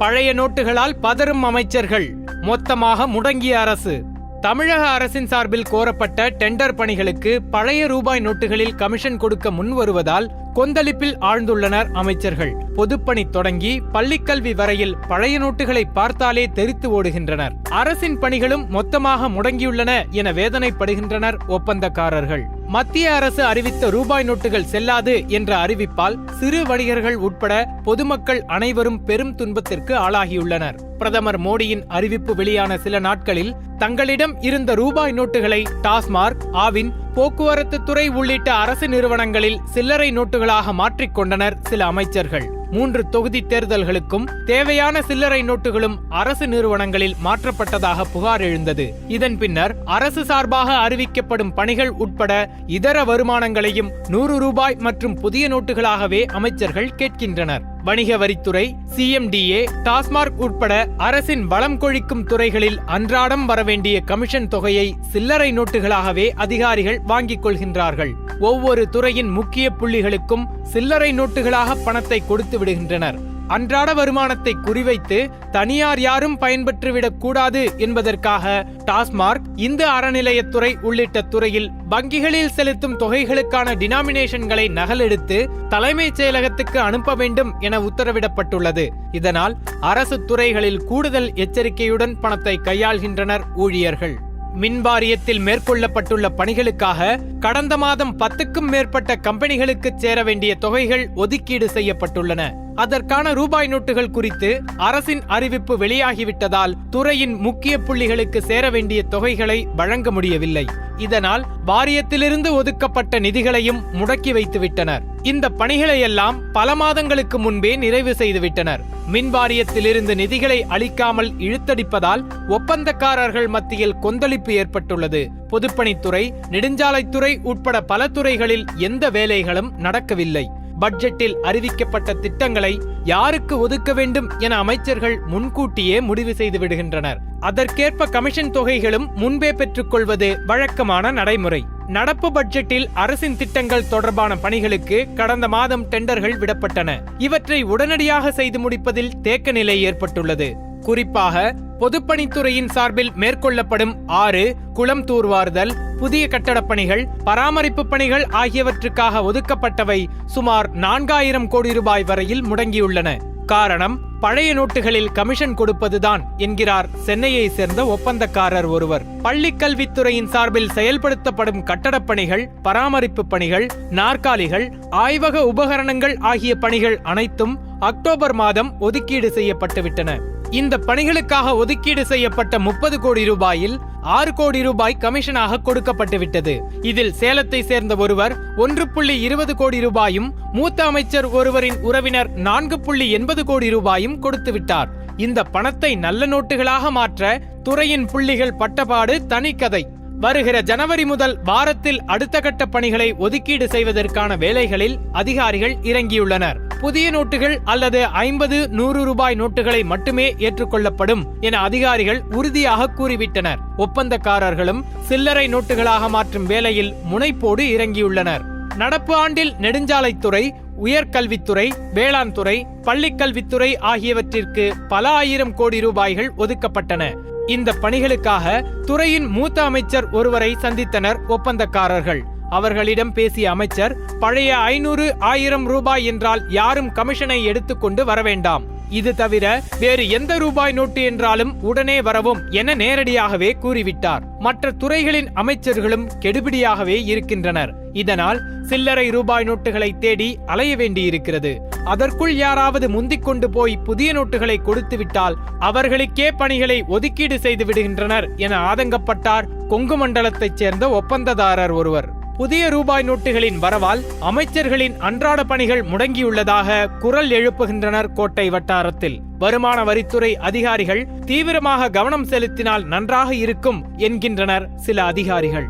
பழைய நோட்டுகளால் பதறும் அமைச்சர்கள். மொத்தமாக முடங்கிய அரசு. தமிழக அரசின் சார்பில் கோரப்பட்ட டெண்டர் பணிகளுக்கு பழைய ரூபாய் நோட்டுகளில் கமிஷன் கொடுக்க முன்வருவதால் கொந்தளிப்பில் ஆழ்ந்துள்ளனர் அமைச்சர்கள். பொதுப்பணி தொடங்கி பள்ளிக்கல்வி வரையில் பழைய நோட்டுகளை பார்த்தாலே தெரித்து ஓடுகின்றனர். அரசின் பணிகளும் மொத்தமாக முடங்கியுள்ளன என வேதனைப்படுகின்றனர் ஒப்பந்தக்காரர்கள். மத்திய அரசு அறிவித்த ரூபாய் நோட்டுகள் செல்லாது என்ற அறிவிப்பால் சிறு வணிகர்கள் உட்பட பொதுமக்கள் அனைவரும் பெரும் துன்பத்திற்கு ஆளாகியுள்ளனர். பிரதமர் மோடியின் அறிவிப்பு வெளியான சில நாட்களில் தங்களிடம் இருந்த ரூபாய் நோட்டுகளை டாஸ்மார்க் ஆவின் போக்குவரத்து துறை உள்ளிட்ட அரசு நிறுவனங்களில் சில்லறை நோட்டுகளாக மாற்றிக்கொண்டனர் சில அமைச்சர்கள். மூன்று தொகுதி தேர்தல்களுக்கும் தேவையான சில்லறை நோட்டுகளும் அரசு நிறுவனங்களில் மாற்றப்பட்டதாக புகார் எழுந்தது. இதன் பின்னர் அரசு சார்பாக அறிவிக்கப்படும் பணிகள் உட்பட இதர வருமானங்களையும் நூறு ரூபாய் மற்றும் புதிய நோட்டுகளாகவே அமைச்சர்கள் கேட்கின்றனர். வணிக வரித்துறை சிஎம்டிஏ டாஸ்மார்க் உட்பட அரசின் வளம் கொழிக்கும் துறைகளில் அன்றாடம் வரவேண்டிய கமிஷன் தொகையை சில்லறை நோட்டுகளாகவே அதிகாரிகள் வாங்கிக் கொள்கின்றார்கள். ஒவ்வொரு துறையின் முக்கிய புள்ளிகளுக்கும் சில்லறை நோட்டுகளாக பணத்தை கொடுத்து விடுகின்றனர். அன்றாட வருமானத்தை குறிவைத்து தனியார் யாரும் பயன்பெற்றுவிடக் கூடாது என்பதற்காக டாஸ்மார்க் இந்து அறநிலையத்துறை உள்ளிட்ட துறையில் வங்கிகளில் செலுத்தும் தொகைகளுக்கான டினாமினேஷன்களை நகலெடுத்து தலைமைச் செயலகத்துக்கு அனுப்ப வேண்டும் என உத்தரவிடப்பட்டுள்ளது. இதனால் அரசு துறைகளில் கூடுதல் எச்சரிக்கையுடன் பணத்தை கையாள்கின்றனர் ஊழியர்கள். மின் வாரியத்தில் மேற்கொள்ளப்பட்டுள்ள பணிகளுக்காக கடந்த மாதம் பத்துக்கும் மேற்பட்ட கம்பெனிகளுக்கு சேர வேண்டிய தொகைகள் ஒதுக்கீடு செய்யப்பட்டுள்ளன. அதற்கான ரூபாய் நோட்டுகள் குறித்து அரசின் அறிவிப்பு வெளியாகிவிட்டதால் துறையின் முக்கிய புள்ளிகளுக்கு சேர வேண்டிய தொகைகளை வழங்க முடியவில்லை. இதனால் வாரியத்திலிருந்து ஒதுக்கப்பட்ட நிதிகளையும் முடக்கி வைத்துவிட்டனர். இந்த பணிகளையெல்லாம் பல மாதங்களுக்கு முன்பே நிறைவு செய்துவிட்டனர். மின் வாரியத்திலிருந்து நிதிகளை அளிக்காமல் இழுத்தடிப்பதால் ஒப்பந்தக்காரர்கள் மத்தியில் கொந்தளிப்பு ஏற்பட்டுள்ளது. பொதுப்பணித்துறை நெடுஞ்சாலைத்துறை உட்பட பல துறைகளில் எந்த வேலைகளும் நடக்கவில்லை. பட்ஜெட்டில் அறிவிக்கப்பட்ட திட்டங்களை யாருக்கு ஒதுக்க வேண்டும் என அமைச்சர்கள் முன்கூட்டியே முடிவு செய்து விடுகின்றனர். அதற்கேற்ப கமிஷன் தொகைகளும் முன்பே பெற்றுக்கொள்வது வழக்கமான நடைமுறை. நடப்பு பட்ஜெட்டில் அரசின் திட்டங்கள் தொடர்பான பணிகளுக்கு கடந்த மாதம் டெண்டர்கள் விடப்பட்டன. இவற்றை உடனடியாக செய்து முடிப்பதில் தேக்க நிலை ஏற்பட்டுள்ளது. குறிப்பாக பொதுப்பணித்துறையின் சார்பில் மேற்கொள்ளப்படும் ஆறு குளம் தூர்வாறுதல் புதிய கட்டடப் பணிகள் பராமரிப்பு பணிகள் ஆகியவற்றுக்காக ஒதுக்கப்பட்டவை சுமார் நான்காயிரம் கோடி ரூபாய் வரையில் முடங்கியுள்ளன. காரணம் பழைய நோட்டுகளில் கமிஷன் கொடுப்பதுதான் என்கிறார் சென்னையை சேர்ந்த ஒப்பந்தக்காரர் ஒருவர். பள்ளிக் கல்வித்துறையின் சார்பில் செயல்படுத்தப்படும் கட்டடப் பணிகள் பராமரிப்பு பணிகள் நாற்காலிகள் ஆய்வக உபகரணங்கள் ஆகிய பணிகள் அனைத்தும் அக்டோபர் மாதம் ஒதுக்கீடு செய்யப்பட்டுவிட்டன. இந்த பணிகளுக்காக ஒதுக்கீடு செய்யப்பட்ட முப்பது கோடி ரூபாயில் ஆறு கோடி ரூபாய் கமிஷனாக கொடுக்கப்பட்டுவிட்டது. இதில் சேலத்தை சேர்ந்த ஒருவர் ஒன்று புள்ளி இருபது கோடி ரூபாயும் மூத்த அமைச்சர் ஒருவரின் உறவினர் நான்கு புள்ளி எண்பது கோடி ரூபாயும் கொடுத்துவிட்டார். இந்த பணத்தை நல்ல நோட்டுகளாக மாற்ற துறையின் புள்ளிகள் பட்டபாடு தனிக்கதை. வருகிற ஜனவரி முதல் வாரத்தில் அடுத்த கட்ட பணிகளை ஒதுக்கீடு செய்வதற்கான வேலைகளில் அதிகாரிகள் இறங்கியுள்ளனர். புதிய நோட்டுகள் அல்லது ஐம்பது நூறு ரூபாய் நோட்டுகளை மட்டுமே ஏற்றுக்கொள்ளப்படும் என அதிகாரிகள் உறுதியாக கூறிவிட்டனர். ஒப்பந்தக்காரர்களும் சில்லறை நோட்டுகளாக மாற்றும் வேலையில் முனைப்போடு இறங்கியுள்ளனர். நடப்பு ஆண்டில் நெடுஞ்சாலைத்துறை உயர்கல்வித்துறை வேளாண் துறை பள்ளிக்கல்வித்துறை ஆகியவற்றிற்கு பல ஆயிரம் கோடி ரூபாய்கள் ஒதுக்கப்பட்டன. இந்த பணிகளுக்காக துறையின் மூத்த அமைச்சர் ஒருவரை சந்தித்தனர் ஒப்பந்தக்காரர்கள். அவர்களிடம் பேசிய அமைச்சர் பழைய ஐநூறு ஆயிரம் ரூபாய் என்றால் யாரும் கமிஷனை எடுத்துக்கொண்டு வரவேண்டாம். இது தவிர வேறு எந்த ரூபாய் நோட்டு என்றாலும் உடனே வரவும் என நேரடியாகவே கூறிவிட்டார். மற்ற துறைகளின் அமைச்சர்களும் கெடுபிடியாகவே இருக்கின்றனர். இதனால் சில்லறை ரூபாய் நோட்டுகளை தேடி அலைய வேண்டியிருக்கிறது. அதற்குள் யாராவது முந்திக் கொண்டு போய் புதிய நோட்டுகளை கொடுத்துவிட்டால் அவர்களுக்கே பணிகளை ஒதுக்கீடு செய்து விடுகின்றனர் என ஆதங்கப்பட்டார் கொங்கு மண்டலத்தைச் சேர்ந்த ஒப்பந்ததாரர் ஒருவர். புதிய ரூபாய் நோட்டுகளின் வரவால் அமைச்சர்களின் அன்றாட பணிகள் முடங்கியுள்ளதாக குரல் எழுப்புகின்றனர் கோட்டை வட்டாரத்தில். வருமான வரித்துறை அதிகாரிகள் தீவிரமாக கவனம் செலுத்தினால் நன்றாக இருக்கும் என்கின்றனர் சில அதிகாரிகள்.